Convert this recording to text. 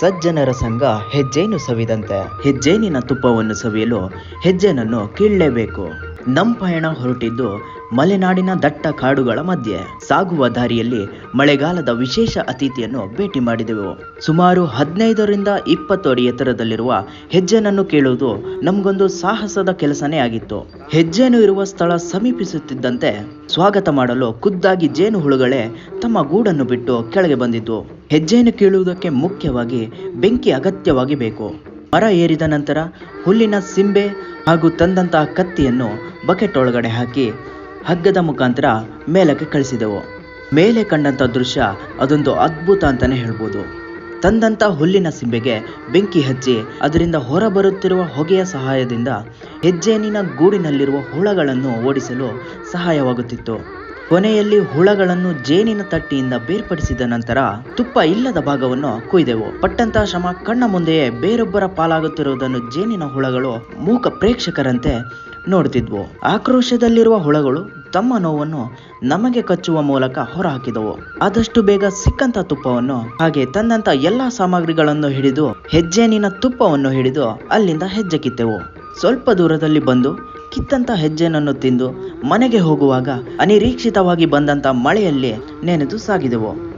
ಸಜ್ಜನರ ಸಂಘ ಹೆಜ್ಜೇನು ಸವಿದಂತೆ. ಹೆಜ್ಜೇನಿನ ತುಪ್ಪವನ್ನು ಸವಿಯಲು ಹೆಜ್ಜೆನನ್ನು ಕೀಳಲೇಬೇಕು. ನಮ್ಮ ಪಯಣ ಹೊರಟಿದ್ದು ಮಲೆನಾಡಿನ ದಟ್ಟ ಕಾಡುಗಳ ಮಧ್ಯೆ ಸಾಗುವ ದಾರಿಯಲ್ಲಿ ಮಳೆಗಾಲದ ವಿಶೇಷ ಅತಿಥಿಯನ್ನು ಭೇಟಿ ಮಾಡಿದೆವು. ಸುಮಾರು ಹದಿನೈದರಿಂದ ಇಪ್ಪತ್ತು ಅಡಿ ಎತ್ತರದಲ್ಲಿರುವ ಹೆಜ್ಜೆನನ್ನು ಕೇಳುವುದು ನಮಗೊಂದು ಸಾಹಸದ ಕೆಲಸನೇ ಆಗಿತ್ತು. ಹೆಜ್ಜೆನು ಇರುವ ಸ್ಥಳ ಸಮೀಪಿಸುತ್ತಿದ್ದಂತೆ ಸ್ವಾಗತ ಮಾಡಲು ಖುದ್ದಾಗಿ ಜೇನು ಹುಳುಗಳೇ ತಮ್ಮ ಗೂಡನ್ನು ಬಿಟ್ಟು ಕೆಳಗೆ ಬಂದಿದ್ದು. ಹೆಜ್ಜೆಯನ್ನು ಕೇಳುವುದಕ್ಕೆ ಮುಖ್ಯವಾಗಿ ಬೆಂಕಿ ಅಗತ್ಯವಾಗಿ ಬೇಕು ಮರ ಏರಿದ ನಂತರ ಹುಲ್ಲಿನ ಸಿಂಬೆ ಹಾಗೂ ತಂದಂತಹ ಕತ್ತಿಯನ್ನು ಬಕೆಟ್ ಒಳಗಡೆ ಹಾಕಿ ಹಗ್ಗದ ಮುಖಾಂತರ ಮೇಲಕ್ಕೆ ಕಳಿಸಿದೆವು. ಮೇಲೆ ಕಂಡಂಥ ದೃಶ್ಯ ಅದೊಂದು ಅದ್ಭುತ ಅಂತಾನೆ ಹೇಳ್ಬೋದು. ತಂದಂತ ಹುಲ್ಲಿನ ಸಿಂಬೆಗೆ ಬೆಂಕಿ ಹಚ್ಚಿ ಅದರಿಂದ ಹೊರಬರುತ್ತಿರುವ ಹೊಗೆಯ ಸಹಾಯದಿಂದ ಹೆಜ್ಜೇನಿನ ಗೂಡಿನಲ್ಲಿರುವ ಹುಳಗಳನ್ನು ಓಡಿಸಲು ಸಹಾಯವಾಗುತ್ತಿತ್ತು. ಕೊನೆಯಲ್ಲಿ ಹುಳಗಳನ್ನು ಜೇನಿನ ತಟ್ಟಿಯಿಂದ ಬೇರ್ಪಡಿಸಿದ ನಂತರ ತುಪ್ಪ ಇಲ್ಲದ ಭಾಗವನ್ನು ಕೊಯ್ದೆವು. ಪಟ್ಟಂತ ಶ್ರಮ ಕಣ್ಣ ಮುಂದೆಯೇ ಬೇರೊಬ್ಬರ ಪಾಲಾಗುತ್ತಿರುವುದನ್ನು ಜೇನಿನ ಹುಳಗಳು ಮೂಕ ಪ್ರೇಕ್ಷಕರಂತೆ ನೋಡುತ್ತಿದ್ವು. ಆಕ್ರೋಶದಲ್ಲಿರುವ ಹುಳಗಳು ತಮ್ಮ ನೋವನ್ನು ನಮಗೆ ಕಚ್ಚುವ ಮೂಲಕ ಹೊರಹಾಕಿದವು. ಆದಷ್ಟು ಬೇಗ ಸಿಕ್ಕಂತ ತುಪ್ಪವನ್ನು ಹಾಗೆ ತಂದಂತ ಎಲ್ಲಾ ಸಾಮಗ್ರಿಗಳನ್ನು ಹಿಡಿದು ಹೆಜ್ಜೇನಿನ ತುಪ್ಪವನ್ನು ಹಿಡಿದು ಅಲ್ಲಿಂದ ಹೆಜ್ಜೆ ಕಿತ್ತೆವು. ಸ್ವಲ್ಪ ದೂರದಲ್ಲಿ ಬಂದು ಕಿತ್ತಂತ ಹೆಜ್ಜೆನನ್ನು ತಿಂದು ಮನೆಗೆ ಹೋಗುವಾಗ ಅನಿರೀಕ್ಷಿತವಾಗಿ ಬಂದಂತ ಮಳೆಯಲ್ಲಿ ನೆನೆದು ಸಾಗಿದೆವು.